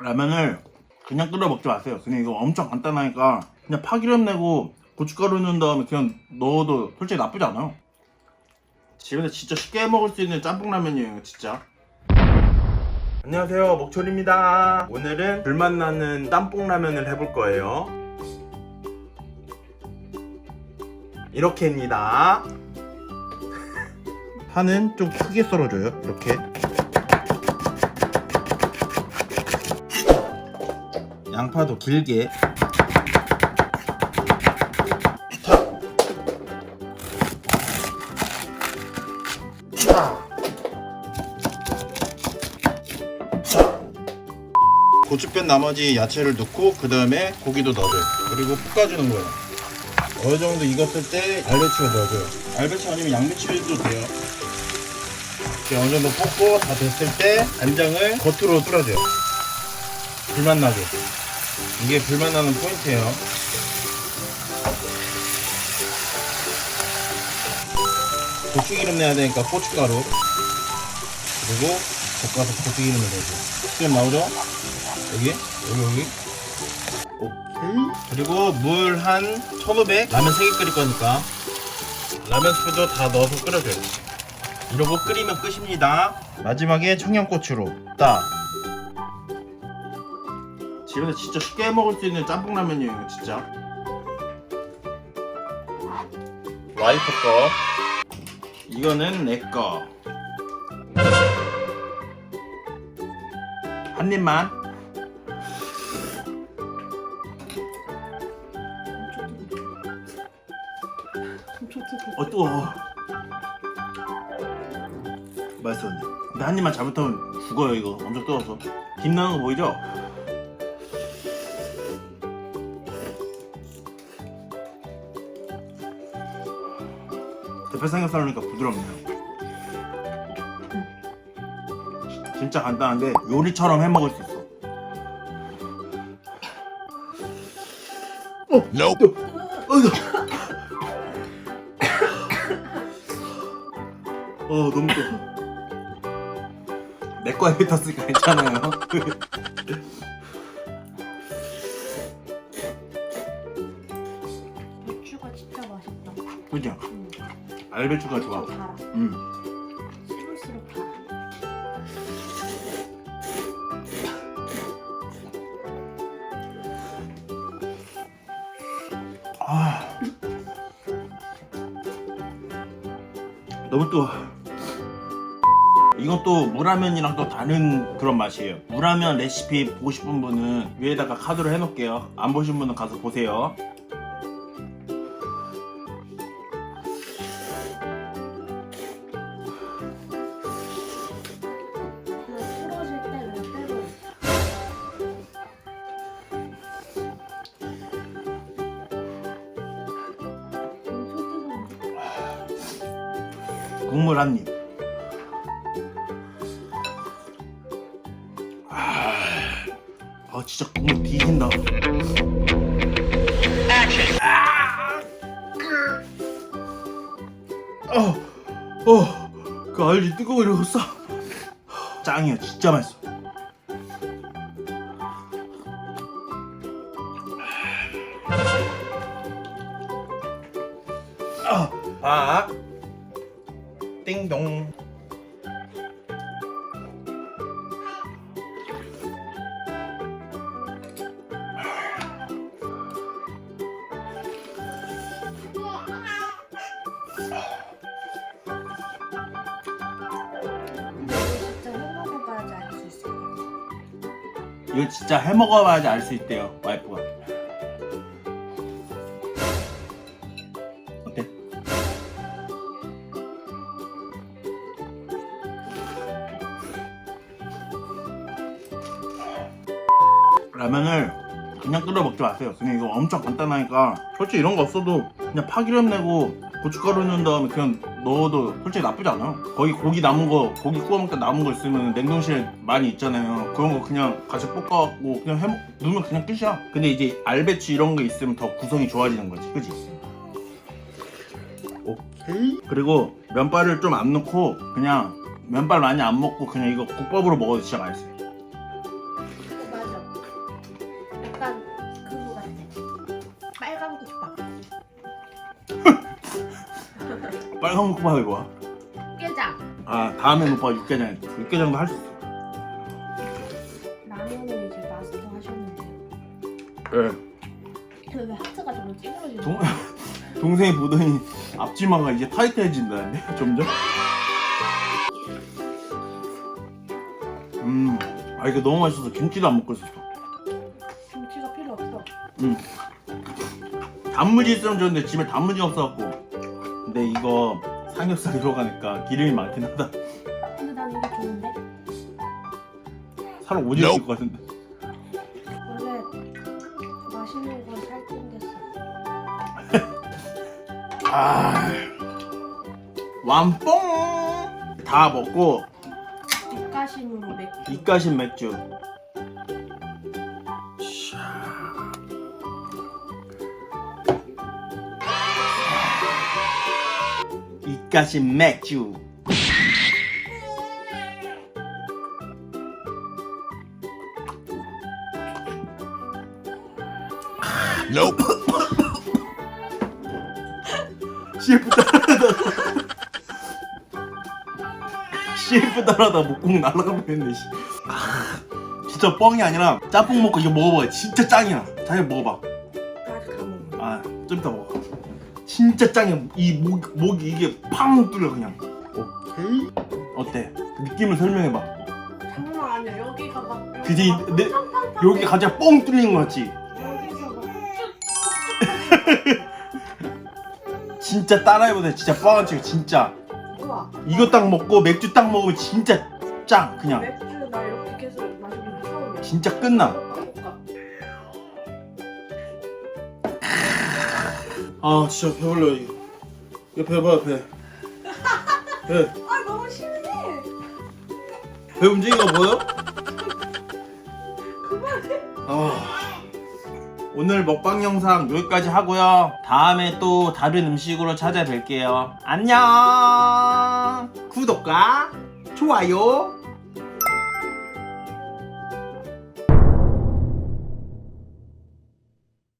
라면을 그냥 끓여 먹지 마세요. 그냥 이거 엄청 간단하니까 그냥 파기름 내고 고춧가루 넣은 다음에 그냥 넣어도 솔직히 나쁘지 않아요. 집에서 진짜 쉽게 해 먹을 수 있는 짬뽕 라면이에요, 진짜. 안녕하세요, 목철입니다. 오늘은 불맛 나는 짬뽕 라면을 해볼 거예요. 이렇게입니다. 파는 좀 크게 썰어줘요, 이렇게. 양파도 길게. 고추 뺀 나머지 야채를 넣고 그 다음에 고기도 넣어줘요. 그리고 볶아주는 거예요. 어느 정도 익었을 때 알배추를 넣어줘요. 알배추 아니면 양배추도 돼요. 이렇게 어느 정도 볶고 다 됐을 때 간장을 겉으로 뿌려줘요. 불맛 나게 이게 불맛 나는 포인트예요. 고추기름 내야 되니까 고춧가루. 그리고 볶아서 고추기름을 넣어줘. 지금 나오죠? 여기 여기 여기. 오케이. 그리고 물 한 1500 라면 3개 끓일 거니까. 라면 스프도 다 넣어서 끓여줘요. 이러고 끓이면 끝입니다. 마지막에 청양고추로. 딱 집에서 진짜 쉽게 해 먹을 수 있는 짬뽕 라면이에요, 진짜. 와이프 거. 이거는 내 거. 한 입만. 어 뜨거. 맛있어 근데. 근데 한 입만 잘못하면 죽어요 이거. 엄청 뜨거워서. 김 나는 거 보이죠? 대패 삼겹살 넣으니까 부드럽네요. 진짜 간단한데 요리처럼 해 먹을 수 있어. 어, nope. 어, 어, 너무 뜨거. 내 거에 뱉었으니까 괜찮아요. 맛있다. 그죠? 음. 알배추가 좋아. 달아. 음. 씹을수록 달아. 아. 너무 뜨거. 이것도 물라면이랑 또 다른 그런 맛이에요. 물라면 레시피 보고 싶은 분은 위에다가 카드로 해놓을게요. 안 보신 분은 가서 보세요. 국물 한 입. 아, 아 진짜 국물 뒤진다. 아, 어, 그 알지 뜨거워 이러겠어. 짱이야, 진짜 맛있어. 아, 아, 띵동. 진짜 해 먹어봐야지 알 수 있어요. 이거 진짜 해 먹어봐야지 알 수 있대요, 와이프가. 라면을 그냥 끓여 먹지 마세요. 그냥 이거 엄청 간단하니까 솔직히 이런 거 없어도 그냥 파기름 내고 고춧가루 넣은 다음에 그냥 넣어도 솔직히 나쁘지 않아요. 거기 고기 남은 거 고기 구워 먹다 남은 거 있으면 냉동실에 많이 있잖아요. 그런 거 그냥 같이 볶아갖고 그냥 해 먹, 넣으면 그냥 끝이야. 근데 이제 알배추 이런 거 있으면 더 구성이 좋아지는 거지, 그지? 오케이. 그리고 면발을 좀 안 넣고 그냥 면발 많이 안 먹고 그냥 이거 국밥으로 먹어도 진짜 맛있어요. 빨간 국밥이 뭐야? 깨장. 아 다음에 오빠 육개장. 육개장도 할 수 있어. 라면은 이제 마스터 하셨는데. 예 근데 왜 하트가 저로 찌그러지는 동, 동생이 보더니 앞치마가 이제 타이트해진다는데? 점점? 음아 이거 너무 맛있어서 김치도 안 먹고 있었어. 김치가 필요 없어. 음. 단무지 있으면 좋은데 집에 단무지가 없어갖고 근데 이거 삼겹살 들어가니까 기름이 많긴 하다 근데 난 이게 좋은데? 살 오질 것 같은데 원래 맛있는 건 살찐댔어. 아 완뽕 다 먹고 뒷가심으로 맥주. 입가심 맥주 입가심 맥주. CF 따라다. CF 따라다 목공 날라가 버렸네 씨. 진짜 뻥이 아니라 짬뽕 먹고 이거 먹어봐 진짜 짱이야. 자기 먹어봐. 아 좀 이따 먹어 진짜 짱이야 이 목, 목이 이게 팡 뚫려 그냥 오케이. 어때? 느낌을 설명해봐 장난 아니야. 여기가 막. 그지? 막 내- 팡팡팡 여기 갑자기 뻥 뚫리는 거 같지? 여기서 막 진짜 따라해보자 진짜 뻥한 치 진짜 우와. 이거 딱 먹고 맥주 딱 먹으면 진짜 짱 그냥 맥주 나 이렇게 계속 처음이야. 진짜 끝나 아 진짜 배불러 이거 이거 배봐 배 배. 아 너무 심해. 배 움직이는 거 보여? 그만해. 아, 오늘 먹방 영상 여기까지 하고요. 다음에 또 다른 음식으로 찾아뵐게요. 안녕. 구독과 좋아요